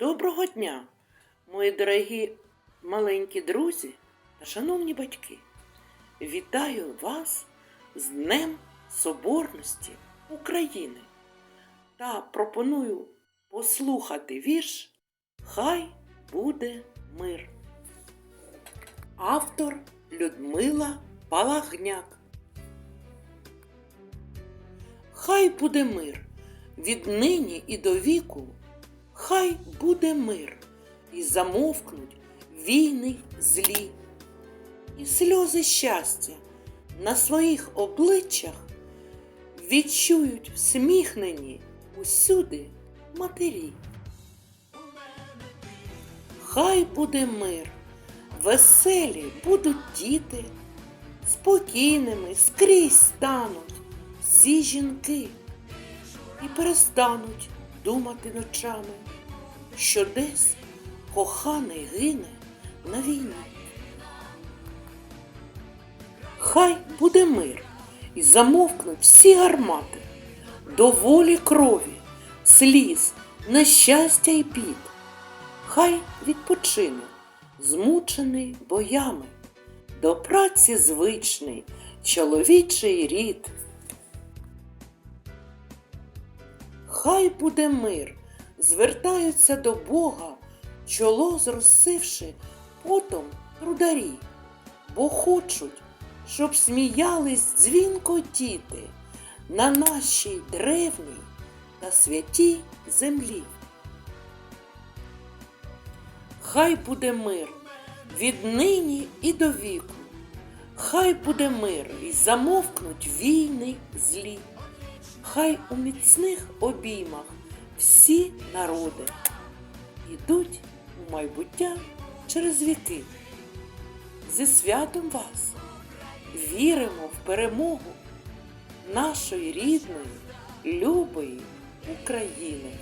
Доброго дня, мої дорогі маленькі друзі та шановні батьки. Вітаю вас з Днем Соборності України та пропоную послухати вірш Хай буде мир. Автор Людмила Палагняк. Хай буде мир віднині і до віку, хай буде мир, і замовкнуть війни злі, і сльози щастя на своїх обличчях відчують всміхнені усюди матері. Хай буде мир, веселі будуть діти, спокійними скрізь стануть всі жінки і перестануть думати ночами, що десь коханий гине на війні. Хай буде мир і замовкнуть всі гармати, до волі крові, сліз, нещастя й бід. Хай відпочине, змучений боями, до праці звичний чоловічий рід. Хай буде мир, звертаються до Бога, чоло зросивши потом трударі, бо хочуть, щоб сміялись дзвінко діти на нашій древній та святій землі. Хай буде мир віднині і до віку, хай буде мир і замовкнуть війни злі. Хай у міцних обіймах всі народи йдуть у майбуття через віки. Зі святом вас віримо в перемогу нашої рідної, любої України.